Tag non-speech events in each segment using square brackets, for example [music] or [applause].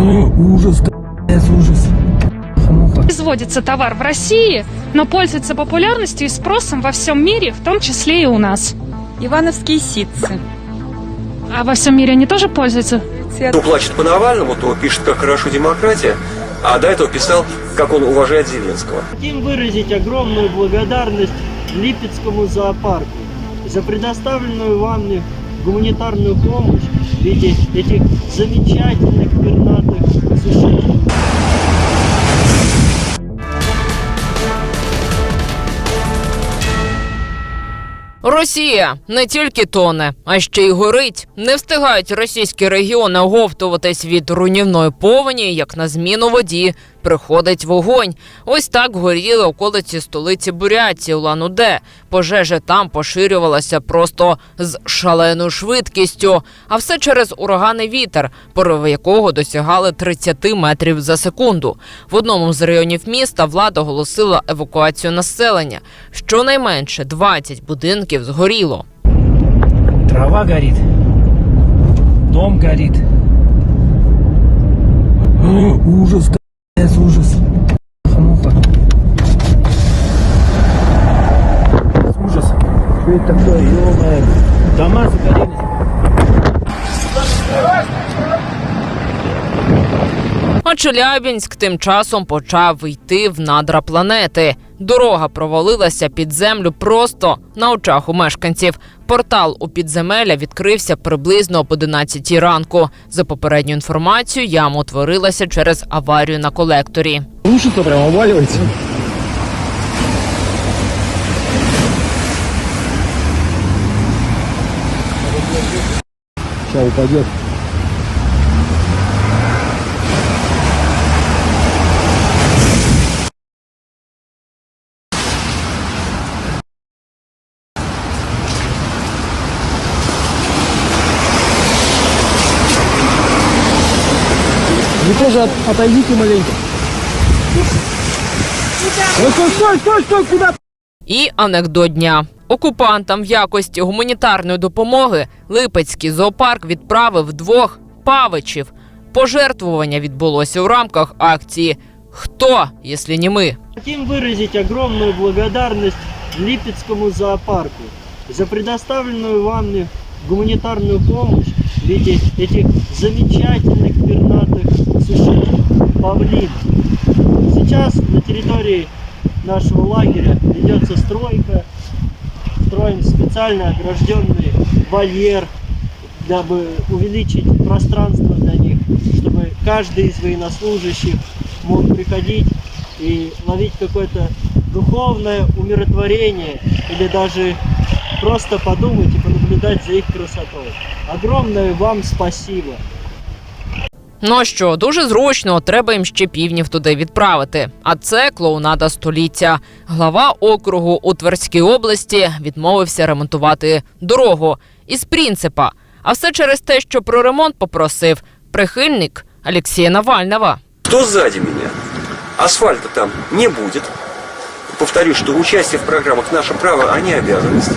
Ужас, ужас. Производится товар в России, но пользуется популярностью и спросом во всем мире, в том числе и у нас. Ивановские ситцы. А во всем мире они тоже пользуются? Кто плачет по Навальному, то пишет, как хорошо демократия, а до этого писал, как он уважает Зеленского. Хотим выразить огромную благодарность Липецкому зоопарку за предоставленную вами гуманитарную помощь в виде этих замечательных Росія не тільки тоне, а ще й горить. Не встигають російські регіони оговтуватись від руйнівної повені, як на зміну воді приходить вогонь. Ось так горіли околиці столиці Буряті, Улан-Уде. Пожежа там поширювалася просто з шаленою швидкістю, а все через ураганний вітер, пориви якого досягали 30 метрів за секунду. В одному з районів міста влада оголосила евакуацію населення. Щонайменше 20 будинків згоріло. Трава горит. Дом горит. Ужас, капец, ужас. Хамуха. Ужас. Что это такое, Дома загорелись. А Челябінськ тим часом почав йти в надра планети. Дорога провалилася під землю просто на очах у мешканців. Портал у підземелля відкрився приблизно об 11 ранку. За попередню інформацію, яма утворилася через аварію на колекторі. Рушится прям, обваливается. Сейчас упадет. Вы тоже от- отойдите маленько. Ну стой, стой, стой, стой, куда? І анекдот дня. Окупантам в якості гуманітарної допомоги Липецький зоопарк відправив двох павичів. Пожертвування відбулося у рамках акції Хто, якщо не ми? Хотим выразить огромную благодарность Липецкому зоопарку за предоставленную вами гуманитарную помощь в виде этих замечательных пернатых сушей павлин. Сейчас на территории нашего лагеря ведется стройка. Строим специально огражденный вольер, дабы увеличить пространство для них, чтобы каждый из военнослужащих мог приходить и ловить какое-то духовное умиротворение или даже просто подумать и понаблюдать за их красотой. Огромное вам спасибо! Ну що, дуже зручно, треба їм ще півнів туди відправити. А це клоунада століття. Глава округу у Тверській області відмовився ремонтувати дорогу із принципа. А все через те, що про ремонт попросив прихильник Олексія Навального. Кто сзади меня? Асфальта там не будет. Повторю, что участие в программах «Наше право», а не обязанность.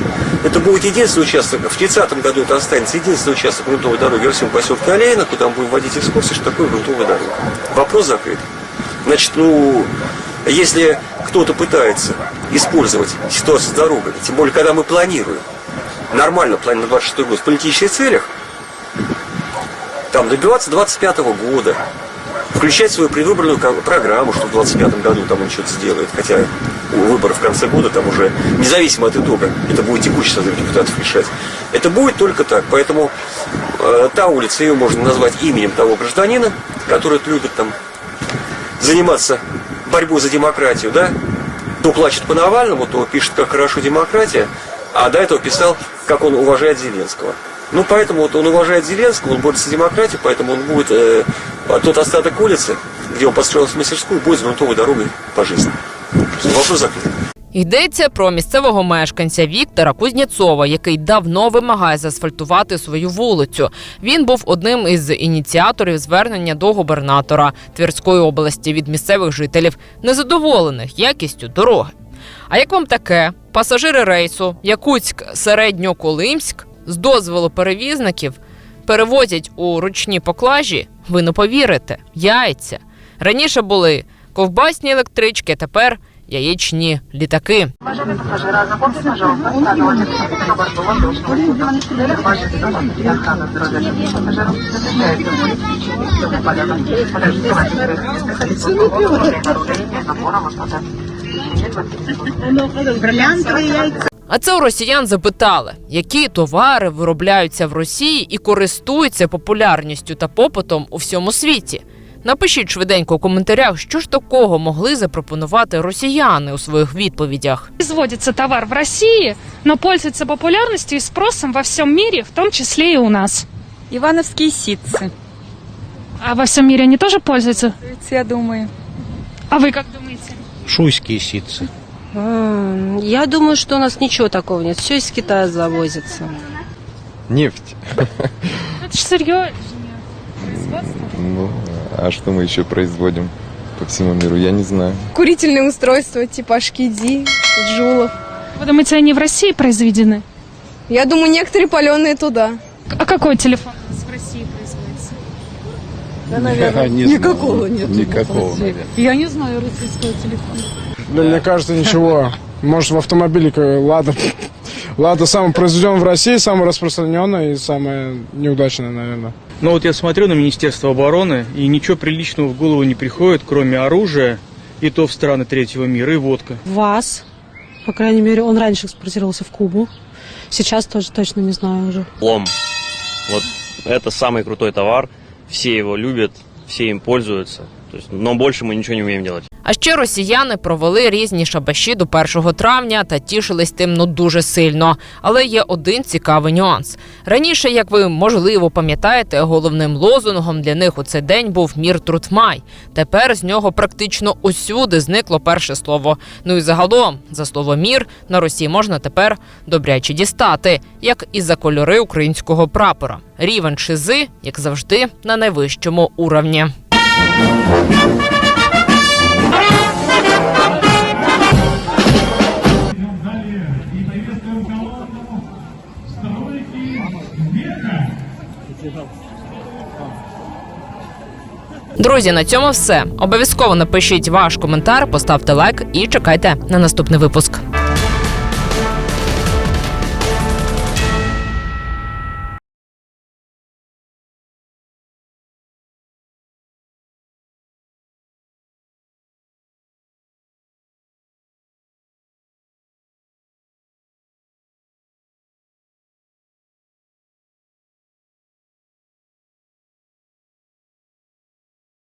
Это будет единственный участок, в 30 году это останется единственный участок грунтовой дороги в всем поселке Олейна, куда мы будем вводить экскурсии, что такое грунтовая дорога. Вопрос закрыт. Значит, ну, если кто-то пытается использовать ситуацию с дорогой, тем более, когда мы планируем, нормально планируем на 26 год, в политических целях, там добиваться 25 года, включать свою предвыборную программу, что в 25 году там он что-то сделает, хотя у выборов в конце года там уже, независимо от итога, это будет текущий созыв депутатов решать. Это будет только так, поэтому э, та улица, ее можно назвать именем того гражданина, который любит там заниматься борьбой за демократию, да? Кто плачет по Навальному, то пишет, как хорошо демократия, а до этого писал, как он уважает Зеленского. Ну, поэтому вот он уважает Зеленского, он борется за демократию, поэтому он будет, э, а тот остаток улицы, где он построил мастерскую, будет грунтовой дорогой по жизни. Вопрос закрыт. Йдеться про місцевого мешканця Віктора Кузнєцова, який давно вимагає заасфальтувати свою вулицю. Він був одним із ініціаторів звернення до губернатора Тверської області від місцевих жителів, незадоволених якістю дороги. А як вам таке? Пасажири рейсу Якутськ Середньоколимськ з дозволу перевізників перевозять у ручні поклажі Ви не повірите, яйця. Раніше були ковбасні електрички, тепер яєчні літаки. Уважаемые пассажиры, запомните, пожалуйста, правила технического бортового точности. Ваши безопасность и охрана здоровья других пассажиров заключается в обеспечении полета. Подождите во время нарушения забора маршрута. А це у росіян запитали, які товари виробляються в Росії і користуються популярністю та попитом у всьому світі. Напишіть швиденько у коментарях, що ж такого могли запропонувати росіяни у своїх відповідях. Производится товар в России, но пользуется популярностью и спросом во всем мире, в том числе и у нас. Ивановские ситцы. А во всем мире они тоже пользуются? Я думаю. А вы как думаете? Шуйские ситцы. Я думаю, что у нас ничего такого нет. Все из Китая завозится. Нефть. Это же сырье. Производство. Ну, а что мы еще производим по всему миру, я не знаю. Курительные устройства типа шкиди, джулов. Вы думаете, они в России произведены? Я думаю, некоторые паленые туда. А какой телефон у нас в России производится? [laughs] Никакого нет. Никакого, наверное. Я не знаю российского телефона. Да, мне кажется, ничего. Может, в автомобиле как Лада. Лада самый произведен в России, самый распространенный и самое неудачное, наверное. Но вот я смотрю на Министерство обороны, и ничего приличного в голову не приходит, кроме оружия, и то в страны третьего мира, и водка. ВАЗ, по крайней мере, он раньше экспортировался в Кубу. Сейчас тоже точно не знаю уже. лом. Вот это самый крутой товар, все его любят, все им пользуются. Но больше мы ничего не умеем делать. А ще росіяни провели різні шабаші до 1 травня та тішились тим ну дуже сильно. Але є один цікавий нюанс. Раніше, як ви можливо пам'ятаєте, головним лозунгом для них у цей день був мір трутмай. Тепер з нього практично усюди зникло перше слово. Ну і загалом, за слово мір на Росії можна тепер добряче дістати, як і за кольори українського прапора. Рівень шизи, як завжди, на найвищому уровні. Друзі, на цьому все. Обов'язково напишіть ваш коментар, поставте лайк і чекайте на наступний випуск.